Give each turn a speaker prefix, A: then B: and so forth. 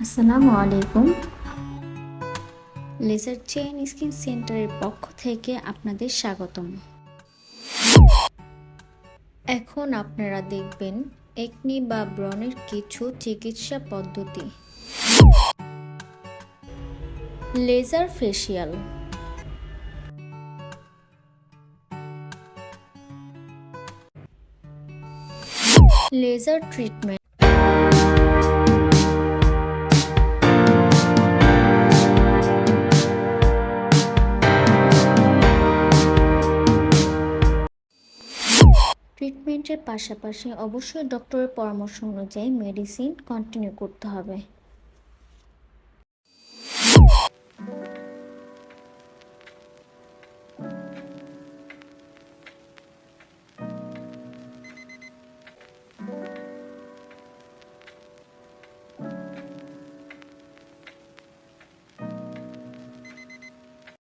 A: আসসালামু আলাইকুম। Laser chain skin সেন্টারের পক্ষ থেকে আপনাদের স্বাগতম। এখন আপনারা দেখবেন একনি বা ব্রণের কিছু চিকিৎসা পদ্ধতি। লেজার ফেসিয়াল লেজার ট্রিটমেন্ট ট্রিটমেন্টের পাশাপাশি অবশ্যই ডক্টরের পরামর্শ অনুযায়ী মেডিসিন কন্টিনিউ করতে হবে।